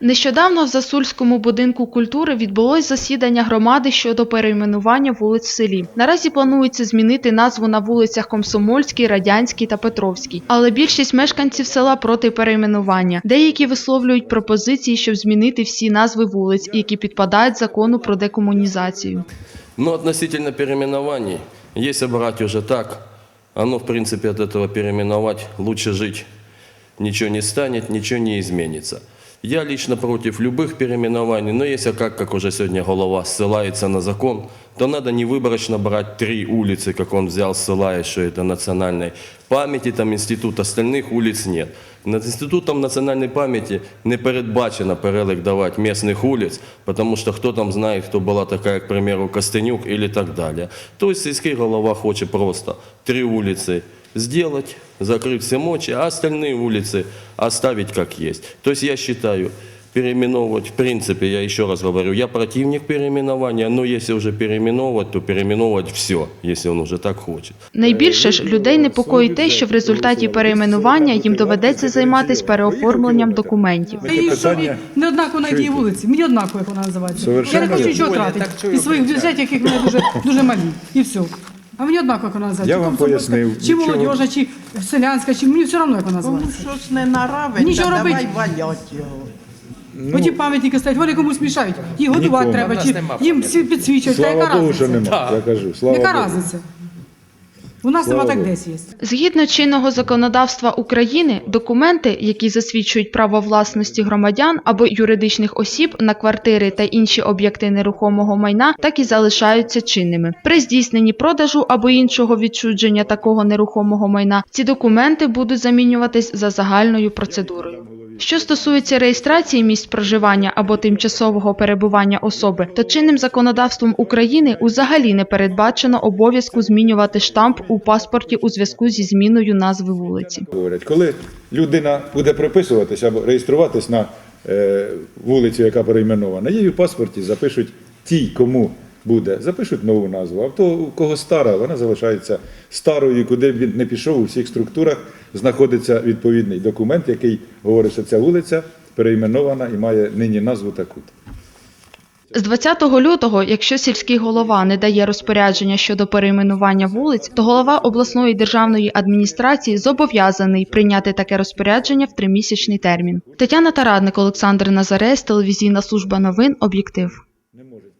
Нещодавно в Засульському будинку культури відбулось засідання громади щодо перейменування вулиць в селі. Наразі планується змінити назву на вулицях Комсомольській, Радянській та Петровській. Але більшість мешканців села проти перейменування. Деякі висловлюють пропозиції, щоб змінити всі назви вулиць, які підпадають закону про декомунізацію. Но относительно переименований, если брать уже так, оно, в принципе, от этого переименовать лучше жить ничего не станет, ничего не изменится. Я лично против любых переименований, но если как, как уже сегодня голова ссылается на закон, то надо не выборочно брать три улицы, как он взял, ссылаясь, что это национальной памяти, там институт, остальных улиц нет. Над Институтом национальной памяти не передбачено перелик давать местных улиц, потому что кто там знает, кто была такая, к примеру, Костенюк или так далее. То есть сельский голова хочет просто три улицы сделать, закрыть все мочи, а остальные улицы оставить как есть. То есть я считаю, переименовывать, в принципе, я еще раз говорю, я противник переименования, но если уже переименовывать, то переименовывать все, если он уже так хочет. Найбільше ж людей непокоїть те, що в результаті перейменування їм доведеться займатися переоформленням документів. Та їй що питання не однаково на якій вулиці. Мені однаково, як вона називається. Совершенно Я не хочу нічого вірно. тратити. Так чого І своїх бюджетів, яких в мене дуже, дуже малі. І все. А мені однаково, як вона називається. Я вам Комсомольська, пояснив, Чи нічого. молодіжна, чи селянська, чи мені все одно, як вона Кому називається. щось не наравиться, Нічого давай робити. валять його. Оті пам'ятники стоять, вони комусь мішають. Їх годувати Нікому. треба, У нас чи нема їм всі підсвічують. Та Слава яка Богу, що разниця? нема. Я кажу, слава Яка Богу. разниця? У нас нема Слава так десь є. Згідно чинного законодавства України, документи, які засвідчують право власності громадян або юридичних осіб на квартири та інші об'єкти нерухомого майна, так і залишаються чинними. При здійсненні продажу або іншого відчудження такого нерухомого майна ці документи будуть замінюватись за загальною процедурою. Що стосується реєстрації місць проживання або тимчасового перебування особи, то чинним законодавством України взагалі не передбачено обов'язку змінювати штамп у паспорті у зв'язку зі зміною назви вулиці. Говорять, коли людина буде приписуватись або реєструватись на е, вулицю, яка перейменована, їй у паспорті запишуть ті, кому буде, запишуть нову назву. А в у кого стара, вона залишається старою, куди б він не пішов, у всіх структурах знаходиться відповідний документ, який говорить, що ця вулиця перейменована і має нині назву таку. З 20 лютого, якщо сільський голова не дає розпорядження щодо перейменування вулиць, то голова обласної державної адміністрації зобов'язаний прийняти таке розпорядження в тримісячний термін. Тетяна Тарадник, Олександр Назарець, телевізійна служба новин, об'єктив.